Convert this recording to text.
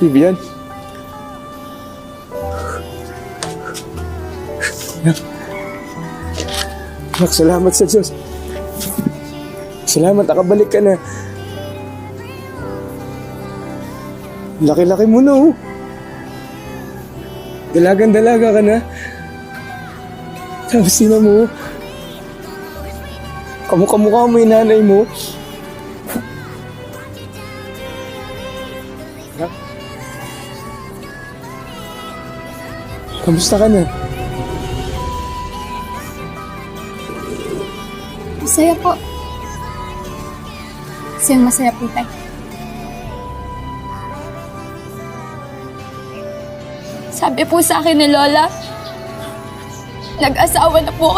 Vivian? Anak, salamat sa Diyos. Salamat, nakabalik ka na. Laki-laki mo na, oh. Dalagan-dalaga ka na. Tapos sina mo, kamukha-mukha mo yung nanay mo. Anak? Kamusta ka na? Masaya po. Masayang masaya po tayo. Sabi po sa akin ni Lola, nag-asawa na po